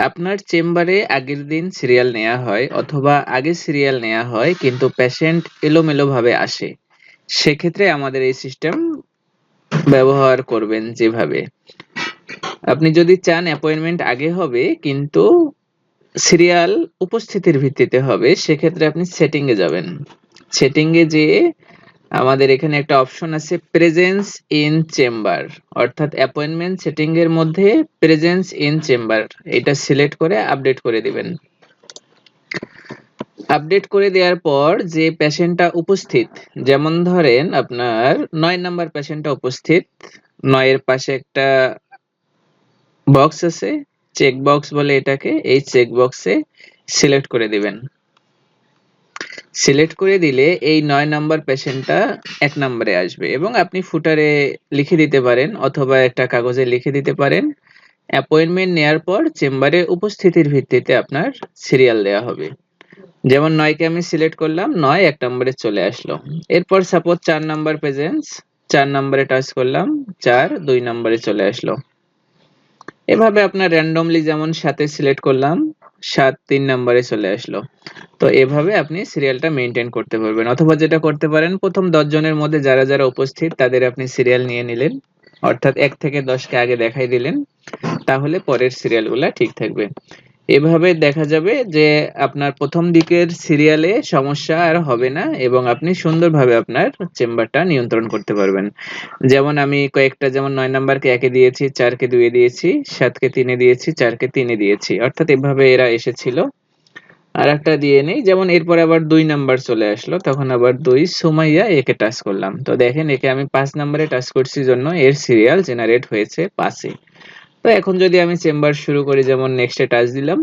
আপনার চেম্বারে আগের দিন সিরিয়াল নেওয়া হয় অথবা আগে সিরিয়াল নেওয়া হয় কিন্তু পেশেন্ট এলোমেলোভাবে আসে। সেক্ষেত্রে আমাদের এই সিস্টেম ব্যবহার করবেন যেভাবে। আপনি যদি চান অ্যাপয়েন্টমেন্ট আগে হবে কিন্তু সিরিয়াল উপস্থিতির ভিত্তিতে হবে, সেক্ষেত্রে আপনি সেটিং এ যাবেন। সেটিং এ যেয়ে আমাদের এখানে একটা অপশন আছে প্রেজেন্স ইন চেম্বার অর্থাৎ অ্যাপয়েন্টমেন্ট সেটিং এর মধ্যে প্রেজেন্স ইন চেম্বার এটা সিলেক্ট করে আপডেট করে দিবেন। আপডেট করে দেওয়ার পর যে পেশেন্টটা উপস্থিত, যেমন ধরেন আপনার নয় নাম্বার পেশেন্টটা উপস্থিত, নয়ের পাশে একটা বক্স আছে চেক বক্স বলে এটাকে, এই চেক বক্সে সিলেক্ট করে দিবেন। সিলেক্ট করে দিলে এই নয় নাম্বার পেশেন্টটা এক নম্বরে আসবে এবং আপনি ফুটারে লিখে দিতে পারেন অথবা একটা কাগজে লিখে দিতে পারেন। অ্যাপয়েন্টমেন্ট নেয়ার পর চেম্বারে উপস্থিতির ভিত্তিতে আপনার সিরিয়াল দেওয়া হবে। যেমন নয়কে আমি সিলেক্ট করলাম, নয় এক নম্বরে চলে আসলো। এরপর সাপোজ চার নাম্বার প্রেজেন্স চার নম্বরে টাচ করলাম, চার, দুই নম্বরে চলে আসলো। এভাবে আপনার র্যান্ডমলি যেমন সাথে সিলেক্ট করলাম, সাত, তিন নম্বরে চলে আসলো। তো এভাবে আপনি সিরিয়ালটা মেনটেন করতে পারবেন। অথবা যেটা করতে পারেন, প্রথম জনের মধ্যে যারা যারা উপস্থিত, তাদের আপনি সিরিয়াল নিয়ে নিলেন, অর্থাৎ এক থেকে দশকে আগে দেখাই দিলেন, তাহলে পরের সিরিয়ালগুলা ঠিক থাকবে। এভাবে দেখা যাবে যে আপনার প্রথম দিকের সিরিয়ালে সমস্যা আর হবে না এবং আপনি সুন্দরভাবে আপনার চেম্বারটা নিয়ন্ত্রণ করতে পারবেন। যেমন আমি কয়েকটা, যেমন নয় নাম্বারকে একে দিয়েছি, চারকে দুয়ে দিয়েছি, সাতকে তিনে দিয়েছি, চারকে তিনে দিয়েছি, অর্থাৎ এভাবে এরা এসেছিল। আর একটা দিয়ে নেই। যেমন এরপর আবার দুই নাম্বার চলে আসলো তখন আবার দুই সুমাইয়া একে টাচ করলাম। তো দেখেন একে আমি পাঁচ নাম্বারে টাচ করছি জন্য এর সিরিয়াল জেনারেট হয়েছে পাঁচে। তো এখন যদি আমি চেম্বার শুরু করি যেমন নেক্সটে টাচ দিলাম।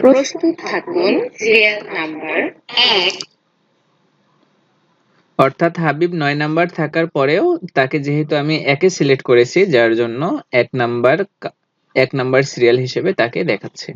প্রস্তুত থাকুন সিরিয়াল নাম্বার অর্থাৎ হাবিব নয় নাম্বার থাকার পরেও তাকে যেহেতু আমি একে সিলেক্ট করেছি যার জন্য এক নাম্বার এক নাম্বার সিরিয়াল হিসেবে তাকে দেখাচ্ছে।